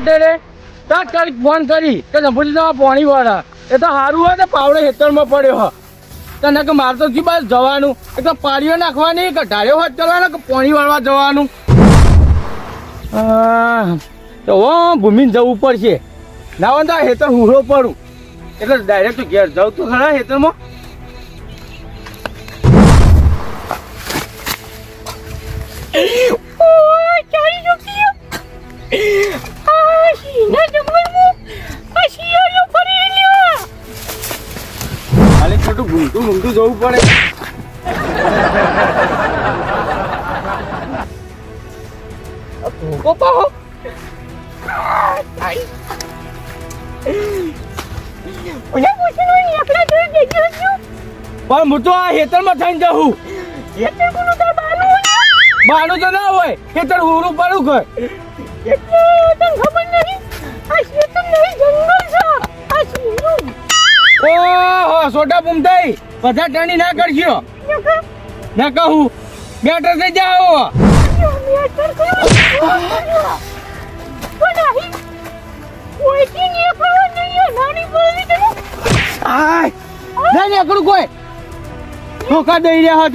ઓપરેટરે તાત્કાલિક ફોન કરી કે તમારા પાણી વાળા. એ તો સારું હોય ને પાવડે હેતરમાં પડ્યો હોય. તને કે મારે તો જી બાદ જવાનું. એ તો પાડીઓ નાખવાની કે ઢાળ્યો હાથ કરવાનો કે પાણી વાળવા જવાનું? તો ઓ ભૂમિને જવું પડશે. ના હોય તો હેતર હુરો પડું. એટલે ડાયરેક્ટ ઘેર જાઉં તો ખરા હેતરમાં? ઘૂમતું જવું પડે. ભૂકો પણ હું તો આ હેતરમાં થઈને તાર બાનું તો ના હોય. હેતર ઉરું પડું કર એટલે ખબર નહીં આ શેતમ નહીં જંગલ છે. આ ઓહો સોટા બૂમ થઈ બધા ટણી ના કરશો ના કહું બેટર થઈ જાઓ ને નીકળું કોઈ ધોકા દઈ રહ્યા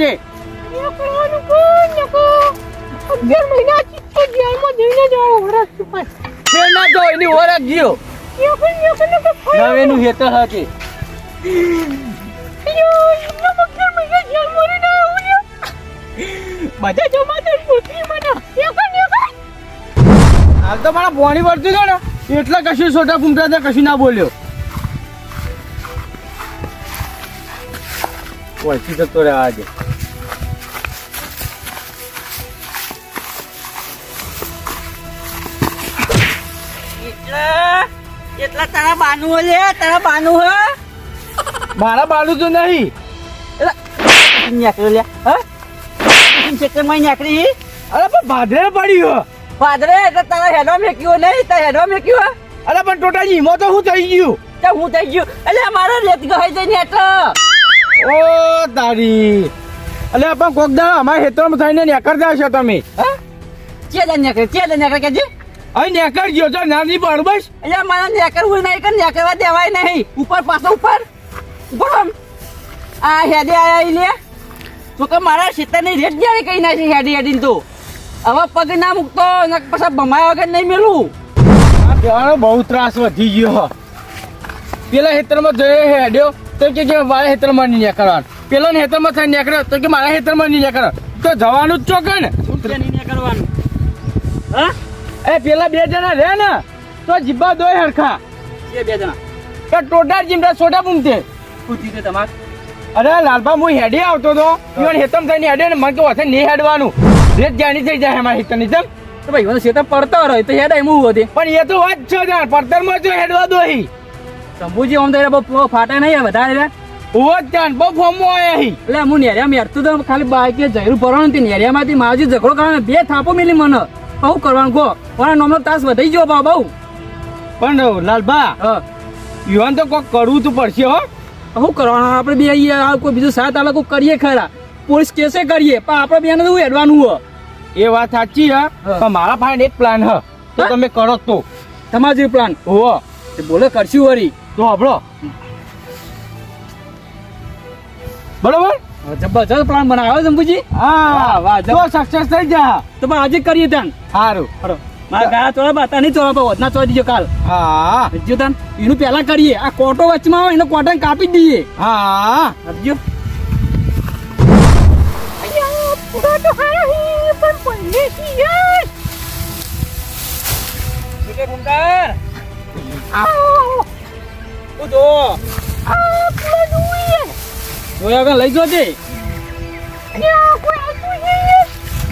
નકો અગિયાર મહિના ચિત્તો જેલમાં જઈને વરસ જીઓ નવેનું હેતર હતી બધા જમા તો પૂછી મને હાલ તો મારા પોણી પડતું ગયો ને એટલે કશું સોટા ફૂમતા હતા કશું ના બોલ્યો ઓળખી જતો રહ્યા આજે એટલા તારા બાનું હો, તારા બાનું હો? મારા બાલું તો નહીં લ્યા? હા? ચક્કરમાં નીકળી? અરે પણ ભાદરે પડ્યો. ભાદરે? એટલે તારા હેડો મેક્યો નહીં? તારા હેડો મેક્યો? અરે પણ ટોટાજી ઈમો તો હું થઈ ગયું. તો હું થઈ ગયું. એટલે મારા રેત ગઈ જઈને એટલે ઓ તારી. એટલે પણ કોક દા અમારા ખેતરમાં થઈને નેકર જાશો તમે. હા? ચે નેકર? નીકળે ચે દે નીકળે કેજે અહીં નેકર ગયો તો નાની બસ. એટલે મારા નીકળવું નહીં કે નેકરવા દેવાય નહીં. ઉપર પાછો ઉપર. ઉપર આ હેડે આયા લે. તો કે મારા શેતાની રેટ જ્યારે કઈ નાખી હેડી હેડીને તો. હવે પગ ના મૂકતો પછી ભમાયા વગર નહીં મેલું. આ કહેવાનો બહુ ત્રાસ વધી ગયો. પેલા હેતરમાં જઈ હેડ્યો તો કે કે મારા હેતરમાં નહીં નીકળવાનું. ને હેતરમાં થઈ નીકળ્યો તો કે મારા હેતરમાં નહીં નીકળવાનું. તો જવાનું જ ચોકે ને? કરવાનું હા? એ પેલા બે જણા રહે ને તો જીબ્બા દોય હરખા. બે જણા. કે ટોટા જીમડા છોટા બૂમતે. તમારે. અરે લાલભા હું હેડી આવતો હતો ઈવન હેતમ થઈને હેડે ને મને કે હશે નહીં હેડવાનું. રેત જાણી થઈ જાય અમારા હેતમ જેમ. તો ભાઈ મને શેતા પડતો હોય તો હેડ એમ હું હતી. પણ એ તો વાત છે જાણ પડતરમાં જો હેડવા દો અહીં. શંભુજી ઓમ તો બહુ ફાટે નહીં વધારે રે. જાણ બહુ ફોમો આયા હી એટલે હું નેરિયા મેરતું તો ખાલી બાઈક જયરું ભરવાનું તે નેરિયામાંથી માજી ઝઘડો કરવાનો બે થાપો મિલી મને. બહુ કરવાનું ગો પણ નોમનો તાસ વધી ગયો બા બહુ પણ લાલભા હા. યુવાન તો કોક કરવું તો પડશે હો. શું કરવાનું? આપણે બે અહીંયા કોઈ બીજું સાત આલા કોઈ કરીએ ખરા. પોલીસ કેસે કરીએ? પણ આપણે બેને તો હેડવાનું હો? એ વાત સાચી હા. પણ મારા પાસે એક પ્લાન હ. તો તમે કરો તો. તમારો જે પ્લાન હો. બોલે કરશું વરી તો આપણો બરોબર? જબરજસ્ત પ્લાન બનાવ્યો શંભુજી? હા. વાહ, તો સક્સેસ થઈ જા. તો આજે કરીએ ત્યાં. સારું હરો. મારા ગાળા ચોળા બાતા નહીં ચોળા પણ વધના ચોળી દીજો કાલ. હા. જો તન એનું પહેલા કરીએ. આ કોટો વચમાં આવે એને કોટન કાપી દઈએ. હા. પૂરા પૂરા લઈ જોજે.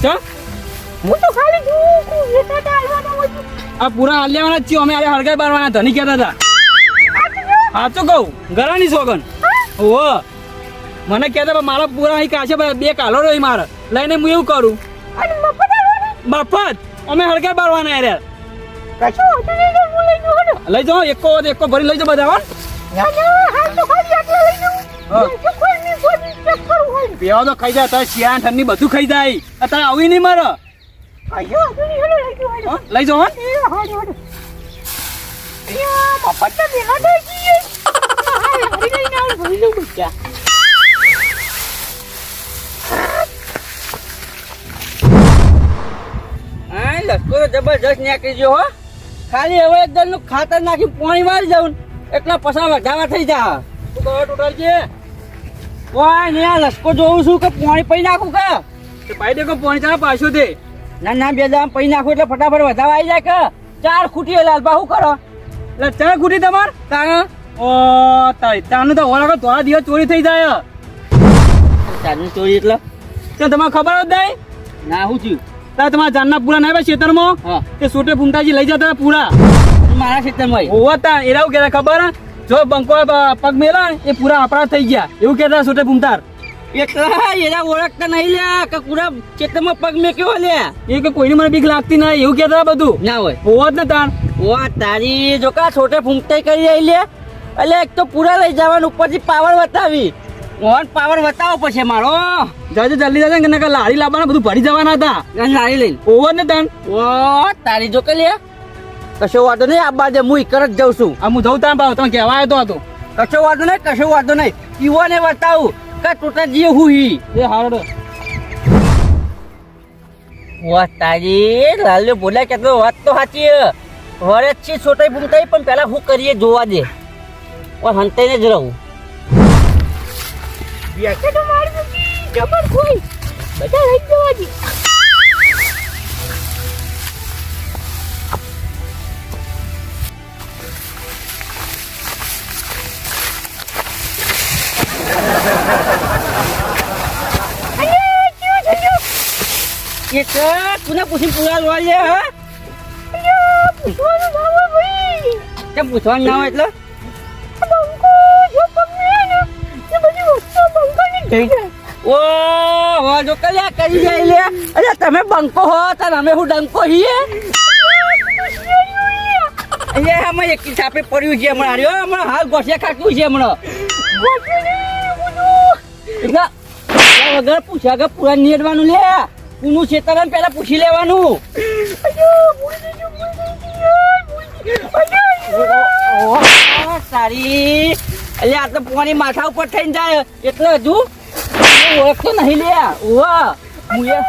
ચા. હું તો ખાલી જોઉં છું એ તો આ પૂરા હાલ્યાવાના જ છીએ અમે આરે હળગાઈ બારવાના ધની કહેતા હતા. હા તો કહું ગરાની સોગન. ઓ મને કહેતા મારા પૂરા અહીં કાશે બે કાલો રહ્યો મારે. લઈને હું એવું કરું? મફત અમે હળગાઈ બારવાના યાર લઈ જાઓ એકો એકો ભરી લઈ જાઓ બધા પેવા તો ખાઈ જાય તારે શિયાળ ઠંડી બધું ખાઈ જાય. અત્યારે આવી નહીં મારે. લઈ જાઓ મફતના ભેગા થઈ આવું ભરી લઉં બચ્ચા લશ્કરો જબરજસ્ત નીકળી ગયો હો. ખાલી હવે એકદમનું ખાતર નાખી પાણી વાળી જાઉં એટલા પસા વધારા થઈ જા. શું કહો ટોટલ છે. કોઈ આ જોઉં છું કે પાણી પી નાખું કે? ભાઈ દેખો પાણી તારા પાછું દે ના ના બે દામ પૈ નાખો એટલે ફટાફટ વધારા આવી જાય કે? ચાર ખૂટી લાલબા શું કરો? એટલે ચાર ખૂટી તમાર? તાણ? ઓ તારી તાનું તો ઓલા ધોળા દિવસ ચોરી થઈ જાય. ચારની ચોરી એટલે? તો તમારે ખબર જ નહીં? ના શું થયું તાર તમારા જાનના પૂરા ના ખેતરમાં હા. તે સોટે ફૂમતાજી લઈ જતા પૂરા. મારા ખેતરમાં ઓવા તા એરા કેતા ખબર? જો બંકો પગ મેલા એ પૂરા આપણા થઈ ગયા. એવું કેતા સોટે ફૂમતાર એટલા એના ઓળખતા નહીં લ્યા કે પૂરા ખેતરમાં પગ મેક્યો લ્યા. એ કે કોઈની મને બીક લાગતી નહીં એવું કહેતા બધું? ના હોય. ઓવા જ ને તાણ. ઓ તારી જો કા છોટે ફૂંકતાઈ કરી આવી લે એટલે એક તો પૂરા લઈ જવાનું ઉપરથી પાવર બતાવી ઓન પાવર બતાવો પછી મારો. જાજે જલ્દી જાજે કે નકર લારી લાવવાના બધું ભરી જવાના હતા. ના લારી લઈને. જ ને તાણ. ઓ તારી જો કે લે કશો વાંધો નહીં આ બાજુ હું ઈકર જ જઉં છું. આ હું જઉં તાર ભાવ તમે કહેવા આવ્યો હતો કશો વાંધો નહીં કશો વાંધો નહીં. ઈવોને બતાવું કે ટોટા જે હું હી એ હારો વાહ કે વાત તો સાચી. વરે છે, છોટાઈ ભૂમતાઈ પણ પેલા હું કરીએ જોવા દે. પણ હંતાઈને જ રહું. કોઈ. પૂછી પૂરા જોવા લે હે? અરે પૂછવાનું ના હોય ભાઈ. કેમ પૂછવાનું ના હોય એટલે? એ ઓ હો જો કલ્યા કરી જાય લે. અરે તમે બંકો હો તાર અમે હું ડંકો હીએ? અહીંયા અમે એક છાપે પડ્યું છે હમણાં. રહ્યો હમણાં હાલ ગોઠિયા ખાટું છે હમણાં. એટલે વગર પૂછ્યા વગર પૂરા નીડવાનું લે. કુનું છેતરણ પેલા પૂછી લેવાનું. સારી. એટલે આ તો પોણી માથા ઉપર થઈને જાય. એટલે હજુ ઓળખતો નહીં લે. ઓવા હું એ-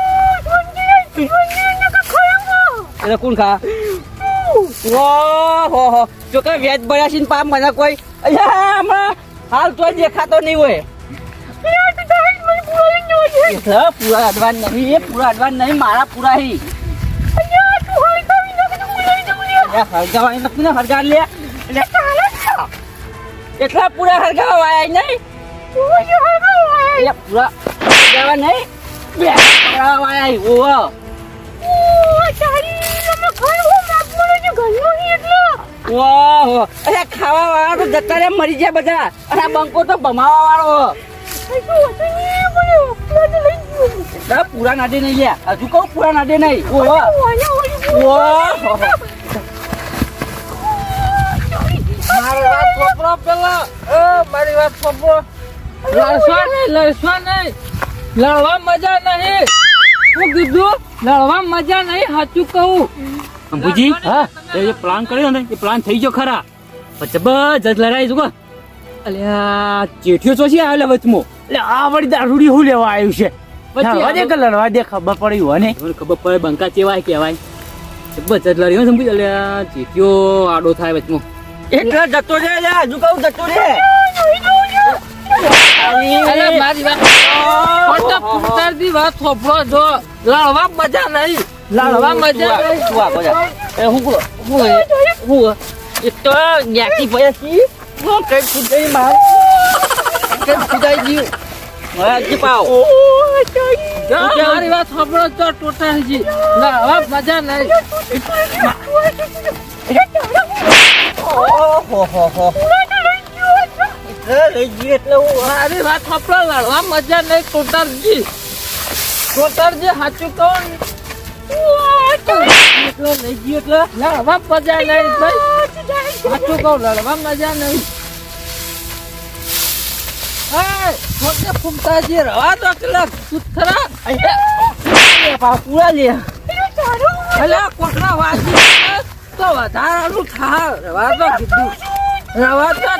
એટલે કોણ ખા? ઓહો હો જો કે વેજ ભર્યા છે ને પાપ મને કોઈ અલ્યા હમણાં હાલ તો દેખાતો નહીં હોય. એટલે પૂરા અડવાન નહીં, એ પૂરા અડવાન નહીં, મારા પૂરા હી. હરગાવાની એટલા પૂરા હરગાવા વાયા નહીં? પૂરા હરગાવા નહીં? બે પૂરા વાયા અરે ખાવા વાળા તો જતા મરી જાય બધા. અને બંકો તો ભમાવા વાળો. પૂરા નાડે નહીં લ્યા. હજુ કહું પૂરા નાડે નહીં. ઓહો મારી વાત છોકરો પેલા. મારી વાત છોકરો લડશો નહીં લડશો નહીં. લડવા મજા નહીં. હું કીધું લડવા મજા નહીં સાચું કહું. અંબુજી હા એ પ્લાન કર્યો ને એ પ્લાન થઈ ગયો ખરા. જબરજસ્ત લડાઈ જુઓ અલ્યા ચેઠિયો ચોસી આવેલા વચમો. એટલે આ વળી દારૂડી હું લેવા આવ્યું છે? લડવા દે કે લડવા દે ખબર પડી હોય ને? ખબર પડે બંકા કેવાય કેવાય બચત લડ્યો સમજી અલ્યા ચેઠિયો આડો થાય વચમો. એટલે જતો રે હજુ કહું જતો રે. મારી વાત પુસ્તકની વાત થોપડો જો લડવા મજા નહીં. લડવા મજા નહીં. હું હું હું એક તો ન્યાકી ભયા છી હું કઈ ફૂટાઈ માર? કઈ ફૂટાઈ ગયું? હવે હજી પાવ. મારી વાત સાંભળો તો ટોટાજી લડવા મજા નહીં. મારી વાત સાંભળો લડવા મજા નહીં ટોટાજી ટોટાજી સાચું કહું એટલે લઈ ગયું એટલે લડવા મજા નહીં ભાઈ. સાચું કહું લડવા મજા નહીં. એ, ખોટે ફૂમતાજી રવા દો કેટલાક સુથરા એ પા લે. એટલે કોટલા વાજી તો તો વધારાનું થા રવા તો કીધું. રવા તો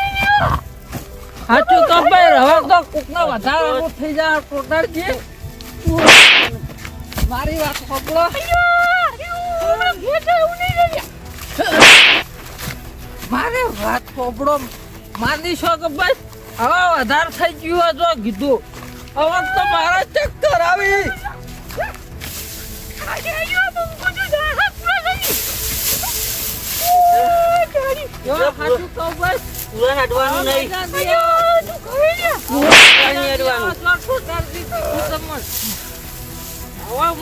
સાચું તો ભાઈ તો થઈ જાય ટોટરજી મારી વાત સાંભળો. મારે વાત સાંભળો. માની છો કે ભાઈ? હવે વધારે થઈ ગયું તો કીધું. હવે તો મારા ચક્કર આવી. જો નહીં.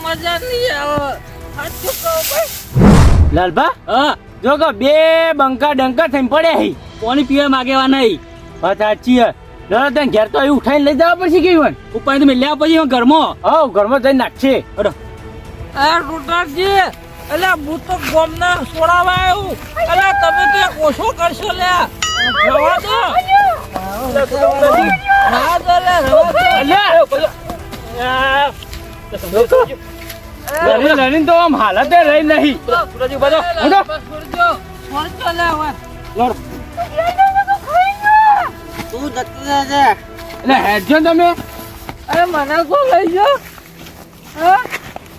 મજા નહીં આવે. લાલભા? હા. જો કે બે બંકા ડંકા થઈ પડ્યા હી. પાણી પીવા માગેવા નહીં? વાત સાચી હે. ના તને ઘેર તો અહીં ઉઠાઈને લઈ જવા પડશે કેવું ઉપાય તો મેલ્યા પછી હું ઘરમાં. હા ઘરમાં જઈને નાખશે. અરે એ રૂટાજી એટલે હું તો ગોમના છોડાવા આવ્યું એટલે તમે તો એક ઓછો કરશો લે રવા દો. ના દો લે રવા દો. લડી લડીને તો આમ હાલતે રહી નહીં. ઉડો. છોડજો છોડજો લે હવે. રહેજે એટલે હેડજો તમે. અરે મને કો લઈ જાઓ? હા?